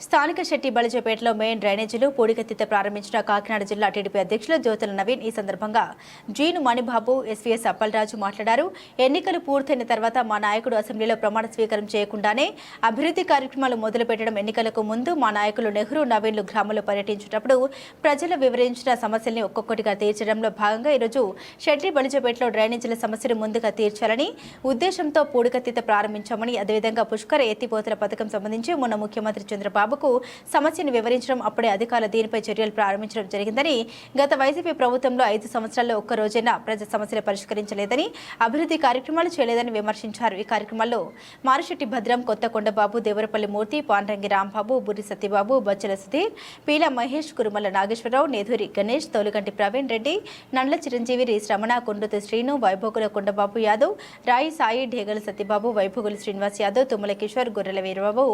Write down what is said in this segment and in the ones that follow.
స్థానిక శెట్టి బలిజపేటలో మెయిన్ డ్రైనేజీలు పూడికెత్తితో ప్రారంభించిన కాకినాడ జిల్లా టీడీపీ అధ్యక్షులు జ్యోతుల నవీన్ ఈ సందర్భంగా జీను మణిబాబు ఎస్వీఎస్ అప్పలరాజు మాట్లాడారు. ఎన్నికలు పూర్తయిన తర్వాత మా నాయకుడు అసెంబ్లీలో ప్రమాణ స్వీకారం చేయకుండానే అభివృద్ధి కార్యక్రమాలు మొదలుపెట్టడం ఎన్నికలకు ముందు మా నాయకులు నెహ్రూ నవీన్లు గ్రామంలో పర్యటించేటప్పుడు ప్రజలు వివరించిన సమస్యల్ని ఒక్కొక్కటిగా తీర్చడంలో భాగంగా ఈరోజు షెట్టి బలిజపేటలో డ్రైనేజీల సమస్యను ముందుగా తీర్చాలని ఉద్దేశంతో పూడికతీత ప్రారంభించామని అదేవిధంగా పుష్కర ఎత్తిపోతల పథకం సంబంధించి మొన్న ముఖ్యమంత్రి చంద్రబాబు బాబుకు సమస్యను వివరించడం అప్పుడే అధికారులు దీనిపై చర్యలు ప్రారంభించడం జరిగిందని గత వైసీపీ ప్రభుత్వంలో ఐదు సంవత్సరాల్లో ఒక్క రోజైనా ప్రజా సమస్యలు పరిష్కరించలేదని అభివృద్ధి కార్యక్రమాలు చేయలేదని విమర్శించారు. ఈ కార్యక్రమంలో మారిశెట్టి భద్రం కొత్త కొండబాబు దేవరపల్లి మూర్తి పాండ్రంగి రాంబాబు బుర్రి సత్యబాబు బచ్చల సుధీర్ పీల మహేష్ కురుమల నాగేశ్వరరావు నేధూరి గణేష్ తోలుగంటి ప్రవీణ్ రెడ్డి నండ్ల చిరంజీవి రి శ్రమణ కొండత శ్రీను వైభోగుల కొండబాబు యాదవ్ రాయి సాయి ఢేగల సత్యబాబు వైభోగుల శ్రీనివాస్ యాదవ్ తుమ్మల కిషోర్ గొర్రెల వీరబాబు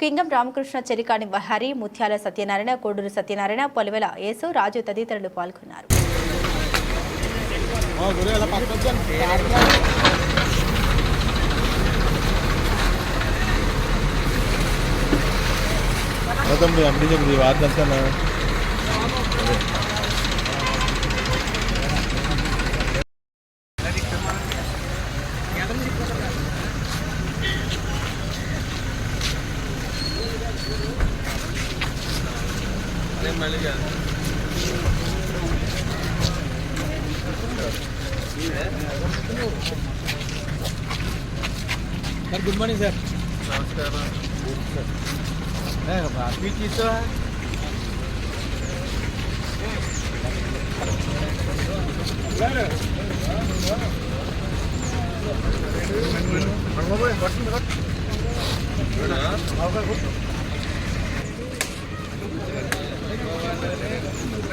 కింగం రామకృష్ణ చెరికాని హరి ముత్యాల సత్యనారాయణ కోడూరు సత్యనారాయణ పొలివెల యేసు రాజు తదితరులు పాల్గొన్నారు. తమ్ముడు వార్త సార్ గుడ్ మార్నింగ్ సార్ आपकी चीज तो है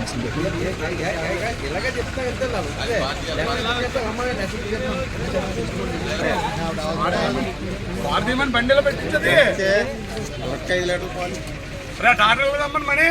ఏంటి వారదీమని బండిలో పెట్టించది. ఒక్క ఐదు లీటర్ పాలు రా టాటా రమ్మని మని.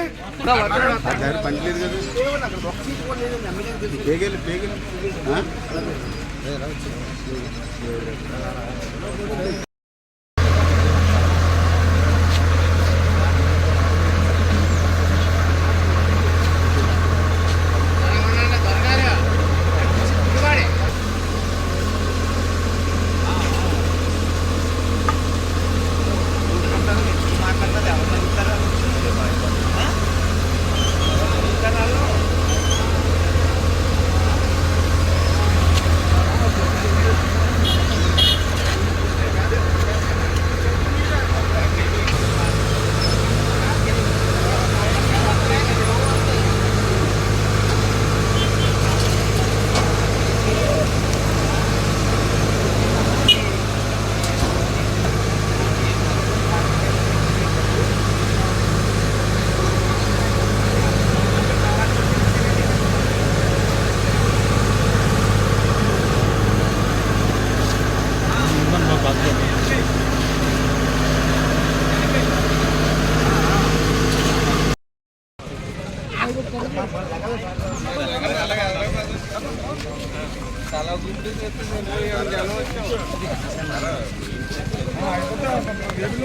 లేదు కదా పేగలు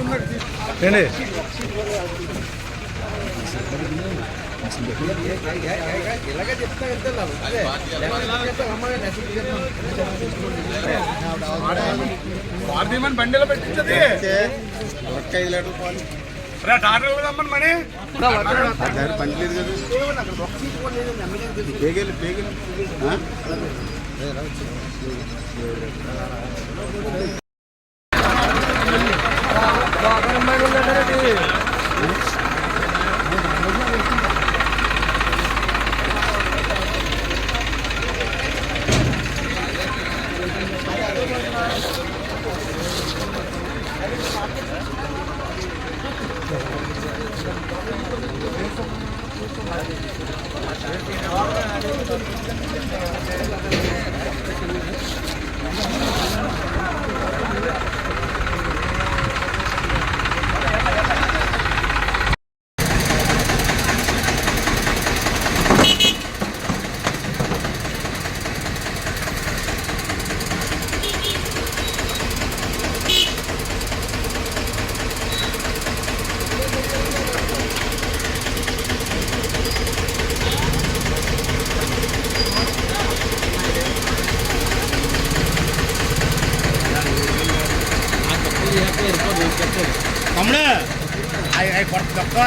పేగలు ఏంటి? వారదీమని బండిలో పెట్టించది. ఒక్క ఐదు లీటర్ పాలు రా టాటా రమ్మని మని దగ్గర పని లేదు కదా. పేగలు పేగలు అవి అవి కొత్త తక్కువ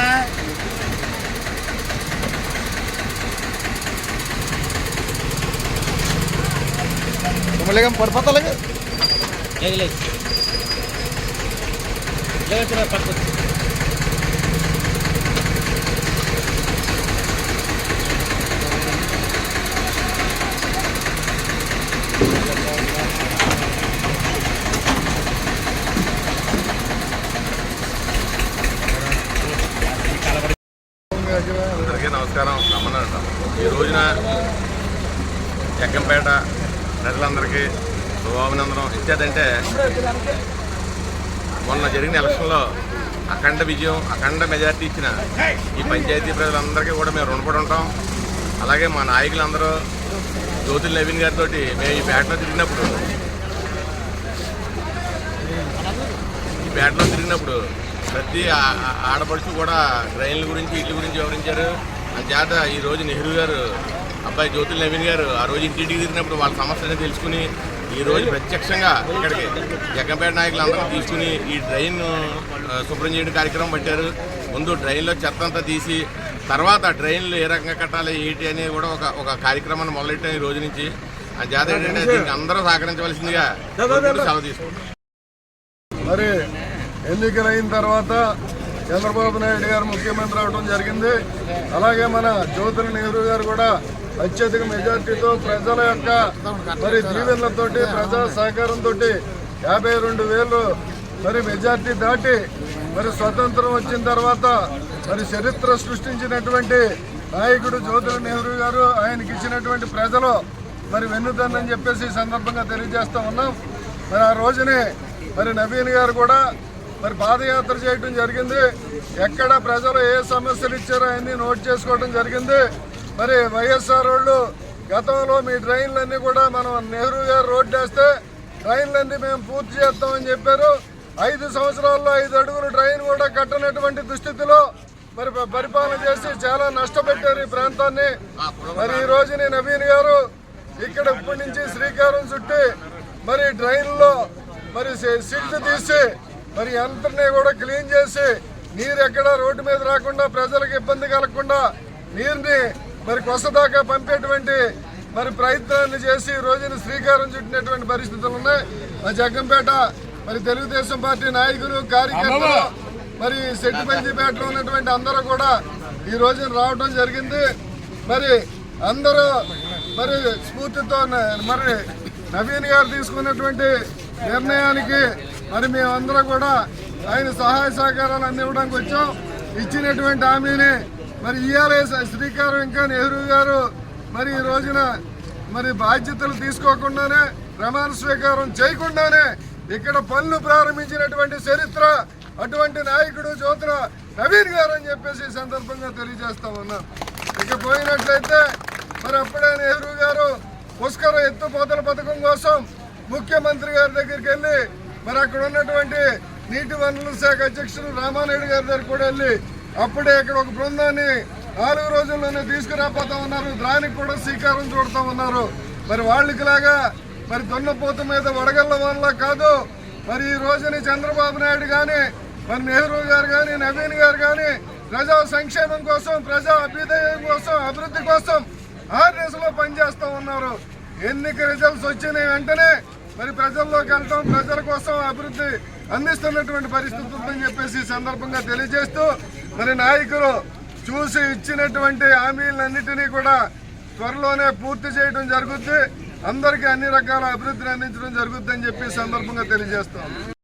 तुमले पडपत लगे అందరికీ నమస్కారం రమ్మన్నాడు ఈ రోజున జగ్గంపేట ప్రజలందరికీ శుభాభినందనం. ఇచ్చేదంటే మొన్న జరిగిన ఎలక్షన్లో అఖండ విజయం అఖండ మెజార్టీ ఇచ్చిన ఈ పంచాయతీ ప్రజలందరికీ కూడా మేము రుణపడి ఉంటాం. అలాగే మా నాయకులందరూ జ్యోతి నవీన్ గారితో మేము ఈ పేటలో తిరిగినప్పుడు ఈ పేటలో తిరిగినప్పుడు ప్రతి ఆడపడుచు కూడా ట్రైన్ల గురించి ఇళ్ళ గురించి వివరించారు. ఆ చేత ఈ రోజు నెహ్రూ గారు అబ్బాయి జ్యోతుల్ నవీన్ గారు ఆ రోజు ఇంటింటికి తిరిగినప్పుడు వాళ్ళ సమస్యలను తెలుసుకుని ఈ రోజు ప్రత్యక్షంగా ఇక్కడికి జగ్గంపేట నాయకులు అందరూ తీసుకుని ఈ ట్రైన్ శుభ్రం చేయడం కార్యక్రమం పెట్టారు. ముందు ట్రైన్లో చెత్త అంతా తీసి తర్వాత ట్రైన్లు ఏ రకంగా కట్టాలి ఏంటి అనేది కూడా ఒక ఒక కార్యక్రమాన్ని మొదలెట్టాం ఈ రోజు నుంచి. ఆ జాత ఏంటంటే దీనికి అందరూ సహకరించవలసిందిగా సెలవు తీసుకుంటాం మరి ఎన్నికలైన తర్వాత చంద్రబాబు నాయుడు గారు ముఖ్యమంత్రి అవడం జరిగింది. అలాగే మన జ్యోతుల నెహ్రూ గారు కూడా అత్యధిక మెజార్టీతో ప్రజల యొక్క మరి దీవెనలతోటి ప్రజా సహకారంతో యాభై రెండు వేలు మరి మెజార్టీ దాటి మరి స్వతంత్రం వచ్చిన తర్వాత మరి చరిత్ర సృష్టించినటువంటి నాయకుడు జ్యోతుల నెహ్రూ గారు ఆయనకి ఇచ్చినటువంటి ప్రజలు మరి వెన్నుదన్నని చెప్పేసి ఈ సందర్భంగా తెలియజేస్తా ఉన్నాం. మరి ఆ రోజునే మరి నవీన్ గారు కూడా మరి పాదయాత్ర చేయడం జరిగింది. ఎక్కడ ప్రజలు ఏ సమస్యలు ఇచ్చారో అన్ని నోట్ చేసుకోవడం జరిగింది. మరి వైఎస్ఆర్ వాళ్ళు గతంలో మీ ట్రైన్లన్నీ కూడా మనం నెహ్రూ గారు రోడ్డు వేస్తే ట్రైన్లన్నీ మేము పూర్తి చేస్తామని చెప్పారు. ఐదు సంవత్సరాల్లో ఐదు అడుగులు ట్రైన్ కూడా కట్టనటువంటి దుస్థితిలో మరి పరిపాలన చేసి చాలా నష్టపెట్టారు ఈ ప్రాంతాన్ని. మరి ఈ రోజుని నవీన్ గారు ఇక్కడ ఇప్పటి నుంచి శ్రీకారం చుట్టి మరి ట్రైన్లో మరి సి- తీసి మరి యంత్రని కూడా క్లీన్ చేసి నీరు ఎక్కడ రోడ్డు మీద రాకుండా ప్రజలకు ఇబ్బంది కలగకుండా నీరుని మరి కొసదాకా పంపేటువంటి మరి ప్రయత్నాన్ని చేసి రోజును రోజున శ్రీకారం చుట్టినటువంటి పరిస్థితులు ఉన్నాయి. మా జగ్గంపేట మరి తెలుగుదేశం పార్టీ నాయకులు కార్యకర్తలు మరి సెట్టిపల్లిపేటలో ఉన్నటువంటి అందరూ కూడా ఈ రోజున రావడం జరిగింది. మరి అందరూ మరి స్ఫూర్తితో మరి నవీన్ గారు తీసుకున్నటువంటి నిర్ణయానికి మరి మేమందరం కూడా ఆయన సహాయ సహకారాలు అందివ్వడానికి వచ్చాం. ఇచ్చినటువంటి హామీని మరి ఇయ్యాలే శ్రీకారం ఇంకా నెహ్రూ గారు మరి ఈ రోజున మరి బాధ్యతలు తీసుకోకుండానే ప్రమాణ స్వీకారం చేయకుండానే ఇక్కడ పనులు ప్రారంభించినటువంటి చరిత్ర అటువంటి నాయకుడు చోత్ర నవీన్ గారు అని చెప్పేసి ఈ సందర్భంగా తెలియజేస్తా ఉన్నాం. ఇక పోయినట్లయితే మరి అప్పుడే నెహ్రూ గారు పుష్కర ఎత్తుపోతల పథకం కోసం ముఖ్యమంత్రి గారి దగ్గరికి వెళ్ళి మరి అక్కడ ఉన్నటువంటి నీటి వనరుల శాఖ అధ్యక్షుడు రామానాయుడు గారి దగ్గర కూడా వెళ్ళి అప్పుడే ఇక్కడ ఒక బృందాన్ని నాలుగు రోజుల్లోనే తీసుకురాపోతా ఉన్నారు. దానికి కూడా శ్రీకారం చూడతా ఉన్నారు. మరి వాళ్ళకి లాగా మరి దున్నపోత మీద వడగళ్ళ వల్ల కాదు. మరి ఈ రోజుని చంద్రబాబు నాయుడు కానీ మరి నెహ్రూ గారు కానీ నవీన్ గారు కానీ ప్రజా సంక్షేమం కోసం ప్రజా అభ్యుదయం కోసం అభివృద్ధి కోసం ఆర్ఎస్లో పనిచేస్తూ ఉన్నారు. ఎన్నిక రిజల్ట్స్ వచ్చిన వెంటనే మరి ప్రజల్లోకి వెళ్ళటం ప్రజల కోసం అభివృద్ధి అందిస్తున్నటువంటి పరిస్థితి ఉందని చెప్పేసి ఈ సందర్భంగా తెలియజేస్తూ మరి నాయకులు చూసి ఇచ్చినటువంటి హామీలన్నిటినీ కూడా త్వరలోనే పూర్తి చేయడం జరుగుద్ది. అందరికీ అన్ని రకాల అభివృద్ధిని అందించడం జరుగుద్దని చెప్పి సందర్భంగా తెలియజేస్తాం.